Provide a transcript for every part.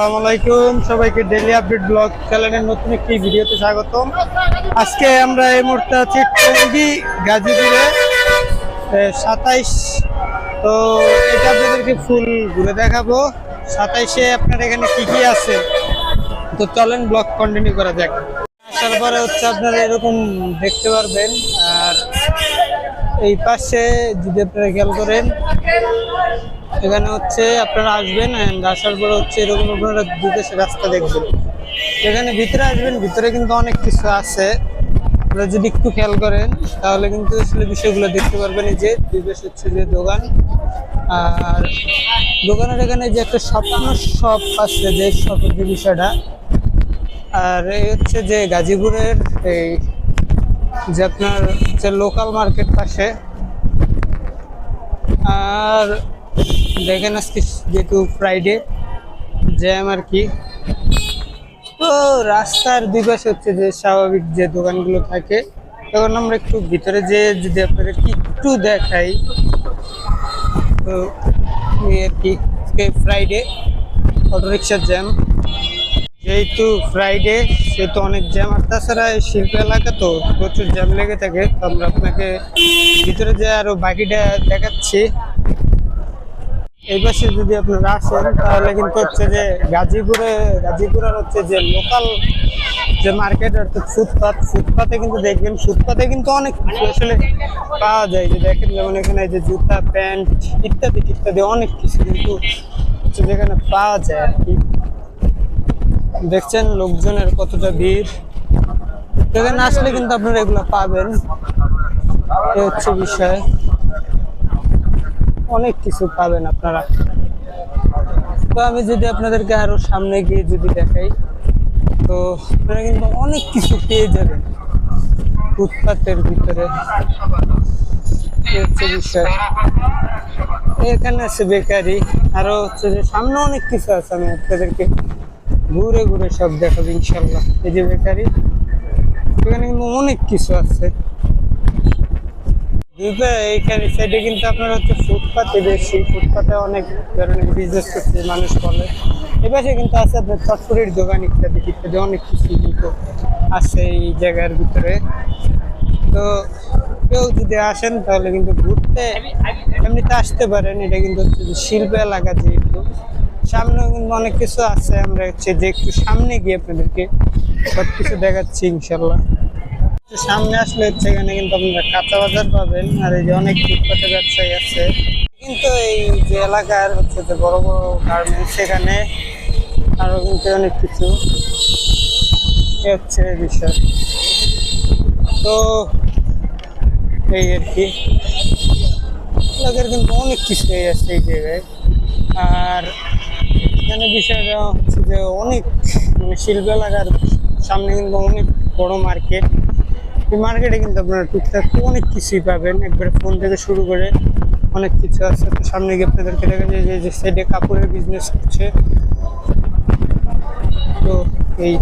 আসসালামু আলাইকুম। সবাইকে ডেইলি আপডেট ব্লগ চ্যানেলের নতুন একটি ভিডিওতে স্বাগতম। আজকে আমরা এই মুহূর্তে আছি টঙ্গী গাজীপুরে সাতাইশ। তো এটা আপনাদেরকে ফুল ঘুরে দেখাবো। সাতাইশে আপনার এখানে কি কি আছে? তো চলেন ব্লগ কন্টিনিউ করা যাক। আসার পরে হচ্ছে আপনারা এরকম দেখতে পারবেন। এই পাশে যদি আপনারা খেয়াল করেন। এখানে হচ্ছে আপনারা আসবেন and আসার পরে হচ্ছে এরকম আপনারা দুদেশে রাস্তা দেখবেন। এখানে ভিতরে আসবেন, ভিতরে কিন্তু অনেক কিছু আছে। আপনারা যদি একটু খেয়াল করেন, তাহলে কিন্তু আসলে বিষয়গুলো দেখতে পারবেন। এই যে দুই পাশে হচ্ছে যে দোকান। আর দোকানের এখানে যে একটা স্বপ্ন শপ আছে, যে শপের যে বিষয়টা। আর এই হচ্ছে যে গাজীপুরের এই যে আপনার যে লোকাল মার্কেট পাশে। আর দেখেন আজকে যেহেতু ফ্রাইডে জ্যাম আর কি। তো রাস্তার দুই পাশে হচ্ছে যে স্বাভাবিক যে দোকানগুলো থাকে, তখন আমরা একটু ভিতরে যে যদি আপনাদের একটু দেখাই। তো আর কি ফ্রাইডে অটো রিক্সার জ্যাম যেহেতু ফ্রাইডে সেহেতু অনেক জ্যাম আর তাছাড়া এই শিল্প এলাকা তো প্রচুর জ্যাম লেগে থাকে, তো আমরা আপনাকে ভিতরে যে আরও বাকিটা দেখাচ্ছি। এই পাশে যদি আপনারা আসেন, তাহলে কিন্তু হচ্ছে যে গাজীপুরে, গাজীপুরের হচ্ছে যে লোকাল যে মার্কেট অর্থাৎ ফুটপাত, ফুটপাতে কিন্তু দেখবেন, ফুটপাতে কিন্তু অনেক কিছু আসলে পাওয়া যায়। যে দেখেন যেমন এখানে এই যে জুতা, প্যান্ট ইত্যাদি ইত্যাদি অনেক কিছু কিন্তু যেখানে পাওয়া যায়। আর কি দেখছেন লোকজনের কতটা ভিড়। এখানে আসলে কিন্তু আপনারা এগুলো পাবেন। এ হচ্ছে বিষয়। অনেক কিছু পাবেন আপনারা। তো আমি যদি আপনাদেরকে আরও সামনে গিয়ে যদি দেখাই, তো আপনারা কিন্তু অনেক কিছু পেয়ে যাবেন ফুটপাতের ভিতরে। হচ্ছে বিষয়। এখানে আছে বেকারি। আরও হচ্ছে যে সামনে অনেক কিছু আছে আমি আপনাদেরকে ঘুরে ঘুরে সব দেখাবো ইনশাল্লাহ। এই যে বেকারি এখানে কিন্তু অনেক কিছু আছে। এইখানে সাইডে কিন্তু আপনার হচ্ছে ফুটপাতে বেশি, ফুটপাতে অনেক ধরনের বিজনেস করছে মানুষ বলে। এপাশে কিন্তু আছে আপনার চটপুরির দোকান ইত্যাদি ইত্যাদি অনেক কিছু কিন্তু আছে এই জায়গার ভিতরে। তো কেউ যদি আসেন তাহলে কিন্তু ঘুরতে, এমনিতে আসতে পারেন। এটা কিন্তু হচ্ছে শিল্প এলাকা যেহেতু সামনেও কিন্তু অনেক কিছু আছে, আমরা হচ্ছে যে একটু সামনে গিয়ে আপনাদেরকে সব কিছু দেখাচ্ছি ইনশাল্লাহ। সামনে আসলে হচ্ছে এখানে কিন্তু আপনারা কাঁচা বাজার পাবেন, আর এই যে অনেক ফুটপাতে ব্যবসায়ী আছে। কিন্তু এই যে এলাকার হচ্ছে যে বড় বড় গার্মেন্টস সেখানে আরও কিন্তু অনেক কিছু। হচ্ছে বিষয়। তো এই আর কি। লোকের কিন্তু অনেক কিছুই আছে এই জায়গায়। আর এখানে বিষয়টা হচ্ছে যে অনেক মানে শিল্প এলাকার সামনে কিন্তু অনেক বড় মার্কেট এই মার্কেটে কিন্তু আপনারা টুকটাক অনেক কিছুই পাবেন। একবারে ফোন থেকে শুরু করে অনেক কিছু আছে। তো সামনে গিয়ে আপনাদেরকে দেখা যায় যে যে সাইডে কাপড়ের বিজনেস করছে তো এই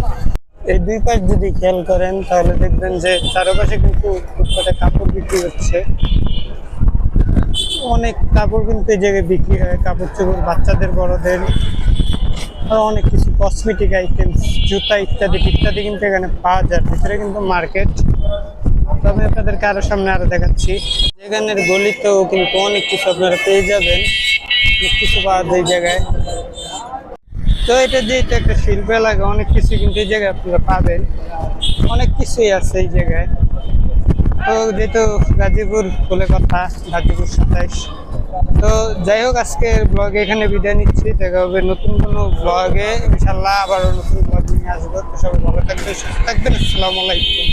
এই দুই পাশ যদি খেয়াল করেন, তাহলে দেখবেন যে চারপাশে কিন্তু ফুটপাতে কাপড় বিক্রি হচ্ছে। অনেক কাপড় কিন্তু এই জায়গায় বিক্রি হয়, কাপড় চোপড় বাচ্চাদের, বড়দের। অনেক কিছু কসমেটিক আইটেমস জুতা ইত্যাদি ইত্যাদি কিন্তু এখানে পাওয়া যায়। ভিতরে কিন্তু মার্কেট তো আমি আপনাদেরকে আরও সামনে আরও দেখাচ্ছি। এখানের গলিতেও কিন্তু অনেক কিছু আপনারা পেয়ে যাবেন। অনেক কিছু পাওয়া যায় জায়গায়। তো এটা যে এটা একটা শিল্প এলাকা, অনেক কিছু কিন্তু এই জায়গায় আপনারা পাবেন। অনেক কিছুই আছে এই জায়গায়। তো যেহেতু গাজীপুর বলে কথা, গাজীপুর সাতাইশ। তো যাই হোক, আজকে ব্লগে এখানে বিদায় নিচ্ছি। দেখা হবে নতুন কোনো ব্লগে ইনশাল্লাহ আবার নতুন ব্লগ নিয়ে আসব। তো সবাই ভালো থাকবেন, সুস্থ থাকবেন। আসসালামু আলাইকুম।